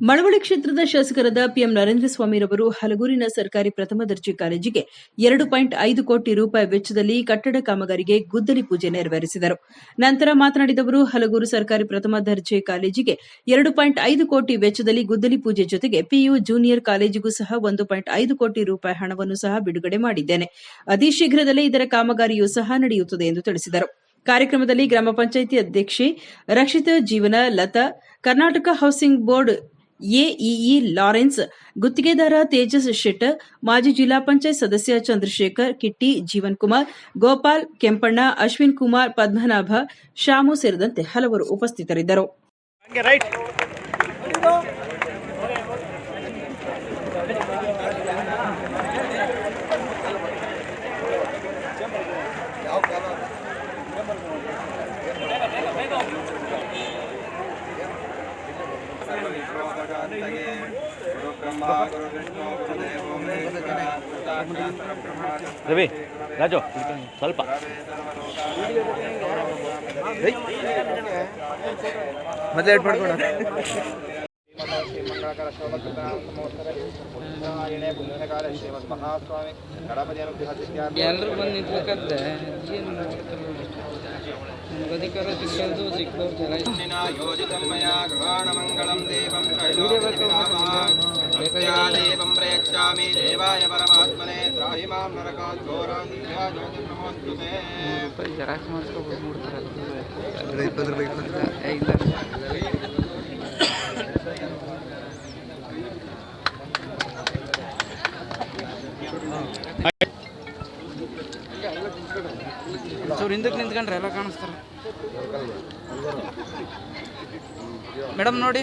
ಮಳವಳ್ಳಿ ಕ್ಷೇತ್ರದ ಶಾಸಕರಾದ ಪಿಎಂ ನರೇಂದ್ರ ಸ್ವಾಮಿರವರು ಹಲಗೂರಿನ ಸರ್ಕಾರಿ ಪ್ರಥಮ ದರ್ಜೆ ಕಾಲೇಜಿಗೆ ಎರಡು ಪಾಯಿಂಟ್ ಐದು ಕೋಟಿ ರೂಪಾಯಿ ವೆಚ್ಚದಲ್ಲಿ ಕಟ್ಟಡ ಕಾಮಗಾರಿಗೆ ಗುದ್ದಲಿ ಪೂಜೆ ನೆರವೇರಿಸಿದರು. ನಂತರ ಮಾತನಾಡಿದ ಅವರು ಹಲಗೂರು ಸರ್ಕಾರಿ ಪ್ರಥಮ ದರ್ಜೆ ಕಾಲೇಜಿಗೆ ಎರಡು ಪಾಯಿಂಟ್ ಐದು ಕೋಟಿ ವೆಚ್ಚದಲ್ಲಿ ಗುದ್ದಲಿ ಪೂಜೆ ಜೊತೆಗೆ ಪಿಯು ಜೂನಿಯರ್ ಕಾಲೇಜಿಗೂ ಸಹ ಒಂದು ಪಾಯಿಂಟ್ ಐದು ಕೋಟಿ ರೂಪಾಯಿ ಹಣವನ್ನು ಸಹ ಬಿಡುಗಡೆ ಮಾಡಿದ್ದೇನೆ. ಅತಿ ಶೀಘ್ರದಲ್ಲೇ ಇದರ ಕಾಮಗಾರಿಯೂ ಸಹ ನಡೆಯುತ್ತದೆ ಎಂದು ತಿಳಿಸಿದರು. ಕಾರ್ಯಕ್ರಮದಲ್ಲಿ ಗ್ರಾಮ ಪಂಚಾಯಿತಿ ಅಧ್ಯಕ್ಷೆ Rakshita Jeevana Latha, Karnataka housing board AEE Lawrence ಗುತ್ತಿಗೆದಾರ ತೇಜಸ್ ಶೆಟ್ಟರ್ ಮಾಜಿ ಜಿಲ್ಲಾ ಪಂಚಾಯತ್ ಸದಸ್ಯ ಚಂದ್ರಶೇಖರ್ ಕಿಟ್ಟಿ ಜೀವನ್ ಕುಮಾರ್ ಗೋಪಾಲ್ ಕೆಂಪಣ್ಣ ಅಶ್ವಿನ್ ಕುಮಾರ್ ಪದ್ಮನಾಭ ಶಾಮು ಸೇರಿದಂತೆ ಹಲವರು ಉಪಸ್ಥಿತರಿದ್ದರು. ರವಿ ರಾಜು ಸ್ವಲ್ಪ. ಮೊದಲೇ ಎಡ್ ಮಾಡ್ಕೊಡ. ಎಲ್ಲರೂ ಬಂದು ನಿಂತ್ಬೇಕಂದ್ರೆ ಏನು ನಮ್ಗೆ ಅಧಿಕಾರ ಯೋಜಿತಮ್ಮಯ ಸಿಕ್ಕೋದು ಜನ ದೇವಂ ಪ್ರಯಚ್ಚಾಮಿ ದೇವಾಯ ಜೆರಾಕ್ಸ್ ಮಾಡಿಸ್ಕೊಬೋದು ಮೂಡ್ತಾರೆ ಇಪ್ಪತ್ತು ರೂಪಾಯಿ ಇಲ್ಲ ಚೂರು ಹಿಂದಕ್ಕೆ ನಿಂತ್ಕೊಂಡ್ರೆ ಎಲ್ಲ ಕಾಣಿಸ್ತಾರೆ ಮೇಡಮ್ ನೋಡಿ